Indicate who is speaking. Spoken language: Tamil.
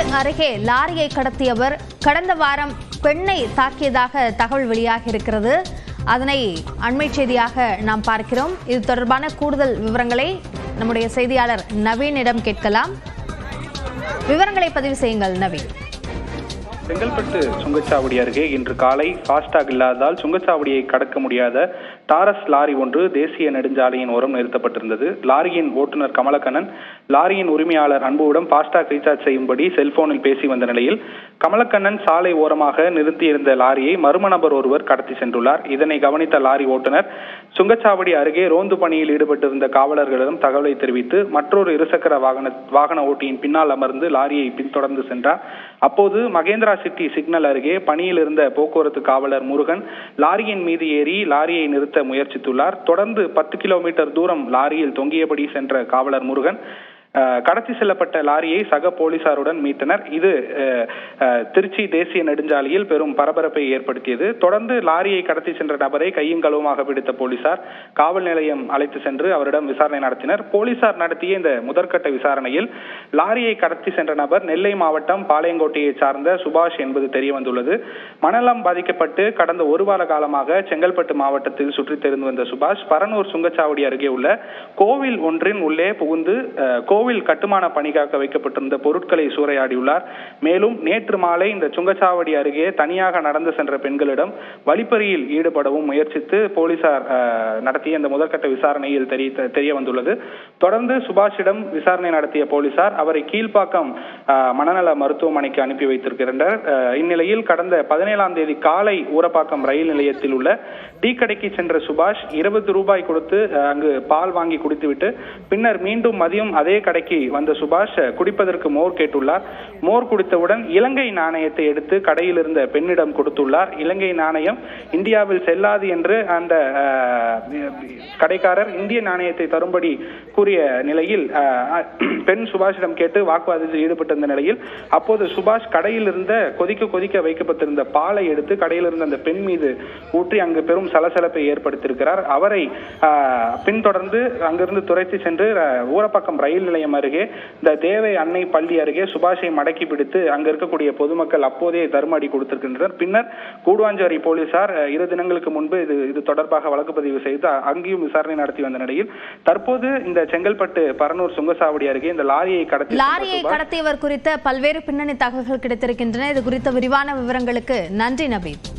Speaker 1: அருகே லாரியை கடத்தியவர் கடந்த வாரம் பெண்ணை தாக்கியதாக தகவல் வெளியாகி இருக்கிறது அதனை அண்மை செய்தியாக நாம் பார்க்கிறோம். இது தொடர்பான கூடுதல் விவரங்களை நம்முடைய செய்தியாளர் நவீனிடம் கேட்கலாம். விவரங்களை பதிவு செய்யுங்கள் நவீன்.
Speaker 2: செங்கல்பட்டு சுங்கச்சாவடி அருகே இன்று காலை ஃபாஸ்டாக் இல்லாததால் சுங்கச்சாவடியை கடக்க முடியாத டாரஸ் லாரி ஒன்று தேசிய நெடுஞ்சாலையின் ஓரம் நிறுத்தப்பட்டிருந்தது. லாரியின் ஓட்டுநர் கமலக்கண்ணன் லாரியின் உரிமையாளர் அன்புவிடம் ஃபாஸ்டாக் ரீசார்ஜ் செய்யும்படி செல்போனில் பேசி வந்த நிலையில் கமலக்கண்ணன் சாலை ஓரமாக நிறுத்தியிருந்த லாரியை மர்ம நபர் ஒருவர் கடத்தி சென்றுள்ளார். இதனை கவனித்த லாரி ஓட்டுநர் சுங்கச்சாவடி அருகே ரோந்து பணியில் ஈடுபட்டிருந்த காவலர்களிடம் தகவலை தெரிவித்து மற்றொரு இருசக்கர வாகன வாகன ஓட்டியின் பின்னால் அமர்ந்து லாரியை பின்தொடர்ந்து சென்றார். அப்போது மகேந்திரா சிட்டி சிக்னல் அருகே பணியில் இருந்த போக்குவரத்து காவலர் முருகன் லாரியின் மீது ஏறி லாரியை நிறுத்த முயற்சித்துள்ளார். தொடர்ந்து பத்து கிலோமீட்டர் தூரம் லாரியில் தொங்கியபடி சென்ற காவலர் முருகன் கடத்தி செல்லப்பட்ட லாரியை சக போலீசாருடன் மீட்டனர். இது திருச்சி தேசிய நெடுஞ்சாலையில் பெரும் பரபரப்பை ஏற்படுத்தியது. தொடர்ந்து லாரியை கடத்தி சென்ற நபரை கையும் களவுமாக பிடித்த போலீசார் காவல் நிலையம் அழைத்து சென்று அவரிடம் விசாரணை நடத்தினர். போலீசார் நடத்திய இந்த முதற்கட்ட விசாரணையில் லாரியை கடத்தி சென்ற நபர் நெல்லை மாவட்டம் பாளையங்கோட்டையை சார்ந்த சுபாஷ் என்பது தெரிய வந்துள்ளது மணலம் பாதிக்கப்பட்டு கடந்த ஒரு வார காலமாக செங்கல்பட்டு மாவட்டத்தில் சுற்றித் தெரிந்து வந்த சுபாஷ் பரனூர் சுங்கச்சாவடி அருகே உள்ள கோவில் ஒன்றின் உள்ளே புகுந்து அஹ், கோவில் கட்டுமான பணிக்காக வைக்கப்பட்டிருந்த பொருட்களை சூறையாடியுள்ளார். மேலும் நேற்று மாலை இந்த சுங்கச்சாவடி அருகே தனியாக நடந்து சென்ற பெண்களிடம் வழிப்பறியில் ஈடுபடவும் முயற்சித்து போலீசார் நடத்திய இந்த முதற்கட்ட விசாரணையில் தெரிய தெரிய வந்துள்ளது. தொடர்ந்து சுபாஷிடம் விசாரணை நடத்திய போலீசார் அவரை கீழ்ப்பாக்கம் மனநல மருத்துவமனைக்கு அனுப்பி வைத்திருக்கின்றனர். இந்நிலையில் கடந்த பதினேழாம் தேதி காலை ஊரப்பாக்கம் ரயில் நிலையத்தில் உள்ள டீ கடைக்கு சென்ற சுபாஷ் இருபது ரூபாய் கொடுத்து அங்கு பால் வாங்கி குடித்துவிட்டு பின்னர் மீண்டும் மதியம் அதே கடை கடைக்கு வந்த சுபாஷ் குடிப்பதற்கு மோர் கேட்டுள்ளார். மோர் குடித்தவுடன் இலங்கை நாணயத்தை எடுத்து கடையில் இருந்த பெண்ணிடம் கொடுத்துள்ளார். இலங்கை நாணயம் இந்தியாவில் செல்லாது என்று அந்த கடைக்காரர் இந்திய நாணயத்தை தரும்படி கூறிய நிலையில் பெண் சுபாஷிடம் கேட்டு வாக்குவாதத்தில் ஈடுபட்டிருந்த நிலையில் அப்போது சுபாஷ் கடையில் இருந்த கொதிக்க கொதிக்க வைக்கப்பட்டிருந்த பாலை எடுத்து கடையில் இருந்த அந்த பெண் மீது ஊற்றி அங்கு பெரும் சலசலப்பை ஏற்படுத்தியிருக்கிறார். அவரை பின்தொடர்ந்து அங்கிருந்து துரைத்து சென்று ஊரப்பக்கம் ரயில் நிலையம் அருகே இந்த தேவை அன்னை பள்ளி அருகே சுபாஷை மடக்கி பிடித்து அங்க இருக்கக்கூடிய பொதுமக்கள் அப்போதே தர்மடி கொடுத்திருக்கின்றனர். பின்னர் கூடுவாஞ்சேரி போலீசார் இரு தினங்களுக்கு முன்பு இது இது தொடர்பாக வழக்கு பதிவு செய்து அங்கேயும் விசாரணை நடத்தி வந்த நிலையில் தற்போது இந்த செங்கல்பட்டு பரனூர் சுங்கசாவடி அருகே இந்த லாரியை கடத்தி
Speaker 1: லாரியை கடத்தியவர் குறித்த பல்வேறு பின்னணி தகவல்கள் கிடைத்திருக்கின்றன. இது குறித்த விரிவான விவரங்களுக்கு நன்றி நபீத்